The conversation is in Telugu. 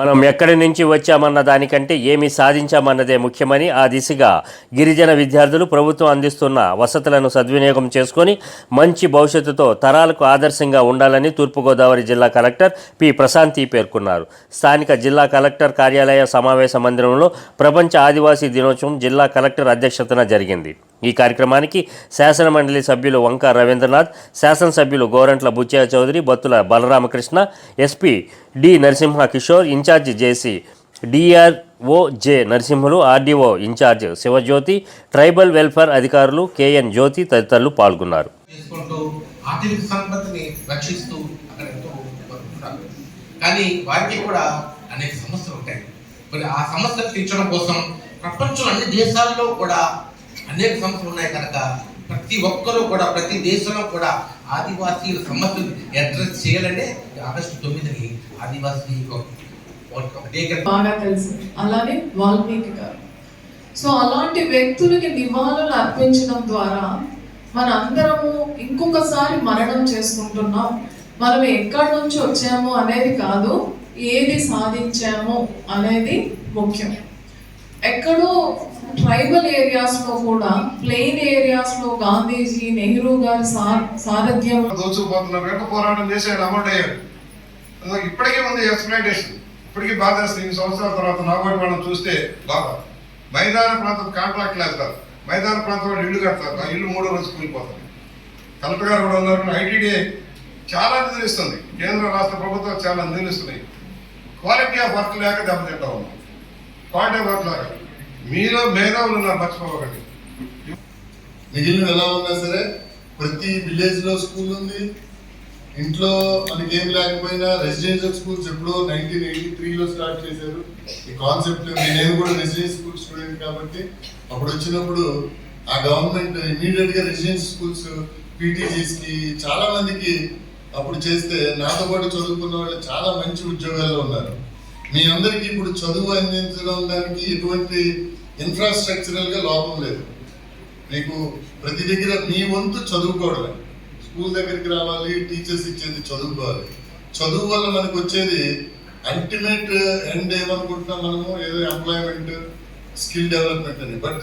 మనం ఎక్కడి నుంచి వచ్చామన్న దానికంటే ఏమి సాధించామన్నదే ముఖ్యమని ఆ దిశగా గిరిజన విద్యార్థులు ప్రభుత్వం అందిస్తున్న వసతులను సద్వినియోగం చేసుకొని మంచి భవిష్యత్తుతో తరాలకు ఆదర్శంగా ఉండాలని తూర్పుగోదావరి జిల్లా కలెక్టర్ పి. ప్రశాంతి పేర్కొన్నారు. స్థానిక జిల్లా కలెక్టర్ కార్యాలయ సమావేశ మందిరంలో ప్రపంచ ఆదివాసీ దినోత్సవం జిల్లా కలెక్టర్ అధ్యక్షతన జరిగింది. ఈ కార్యక్రమానికి శాసన మండలి సభ్యులు వంక రవీంద్రనాథ్ శాసనసభ్యులు Gorantla Butchaiah Chowdary Battula Balaramakrishna SP D Narasimha Kishore incharge JC DRO J Narasimhulu RDO incharge Sivajyothi tribal welfare అధికారులు కేఎన్ జ్యోతి తదితరులు పాల్గొన్నారు. కానీ వారికి కూడా అనేక సమస్యలు ఉంటాయి. మరి ఆ సమస్యలు తీర్చడం కోసం ప్రపంచం అన్ని దేశాల్లో కూడా అనేక సమస్యలు ఉన్నాయి కనుక ప్రతి ఒక్కరూ కూడా ప్రతి దేశంలో కూడా ఆదివాసీల సమస్యలు అడ్రస్ చేయాలంటే ఆగస్టు తొమ్మిదిని ఆదివాసీ బాగా తెలుసు. అలానే వాల్మీకి గారు. సో అలాంటి వ్యక్తులకి నివాళులు అర్పించడం ద్వారా మన అందరము ఇంకొకసారి మరణం చేసుకుంటున్నాం. మనం ఎక్కడి నుంచి వచ్చాము అనేది కాదు ఏది సాధించాము అనేది ముఖ్యం. ఎక్కడో ట్రైబల్ ఏరియాస్లో కూడా ప్లెయిన్ ఏరియాస్లో గాంధీజీ నెహ్రూ గారి సారథ్యం. దోచుకుపోతున్నారు కనుక పోరాటం చేసి ఆయన అమౌంట్ అయ్యారు అందులో ఉంది ఎక్స్ప్లైటేషన్ ఇప్పటికీ బాధ ఇన్ని సంవత్సరాల తర్వాత నాగోటి మనం చూస్తే బాగా మైదాన ప్రాంతం కాంట్రాక్ట్ వేస్తారు మైదాన ప్రాంతం వాళ్ళు ఇల్లు కడతారు. ఆ ఇల్లు మూడో రోజు కూలిపోతుంది. కలెక్టర్ గారు కూడా ఉన్నారు. ఐటీడీఏ చాలా నిధులు ఇస్తుంది కేంద్ర రాష్ట్ర ప్రభుత్వం చాలా నిధులు ఇస్తున్నాయి క్వాలిటీ ఆఫ్ వర్క్ లేక దెబ్బతింటా ఉన్నాం. క్వాలిటీ ఆఫ్ వర్క్ లేక. మీలో మేధావులు ఉన్నారు మర్చిపోకండి. మిగిలిన ఎలా ఉన్నా సరే ప్రతి విలేజ్లో స్కూల్ ఉంది. ఇంట్లో మనకి ఏం లేకపోయినా రెసిడెన్షియల్ స్కూల్స్ ఎప్పుడో నైన్టీన్ ఎయిటీ త్రీలో స్టార్ట్ చేశారు. ఈ కాన్సెప్ట్ నేను కూడా రెసిడెన్షియల్ స్కూల్ స్టూడెంట్ కాబట్టి అప్పుడు వచ్చినప్పుడు ఆ గవర్నమెంట్ ఇమీడియట్గా రెసిడెన్షియల్ స్కూల్స్ పీటీజీస్కి చాలా మందికి అప్పుడు చేస్తే నాతో పాటు చదువుకున్న వాళ్ళు చాలా మంచి ఉద్యోగాల్లో ఉన్నారు. మీ అందరికీ ఇప్పుడు చదువు అందించడం దానికి ఎటువంటి ఇన్ఫ్రాస్ట్రక్చరల్గా లోపం లేదు. మీకు ప్రతి దగ్గర మీ వంతు చదువుకోవడమే. స్కూల్ దగ్గరికి రావాలి టీచర్స్ ఇచ్చేది చదువుకోవాలి. చదువు వల్ల మనకు వచ్చేది అల్టిమేట్ ఎండ్ ఏమనుకుంటున్నాం మనము? ఏదో ఎంప్లాయ్మెంట్ స్కిల్ డెవలప్మెంట్ అని. బట్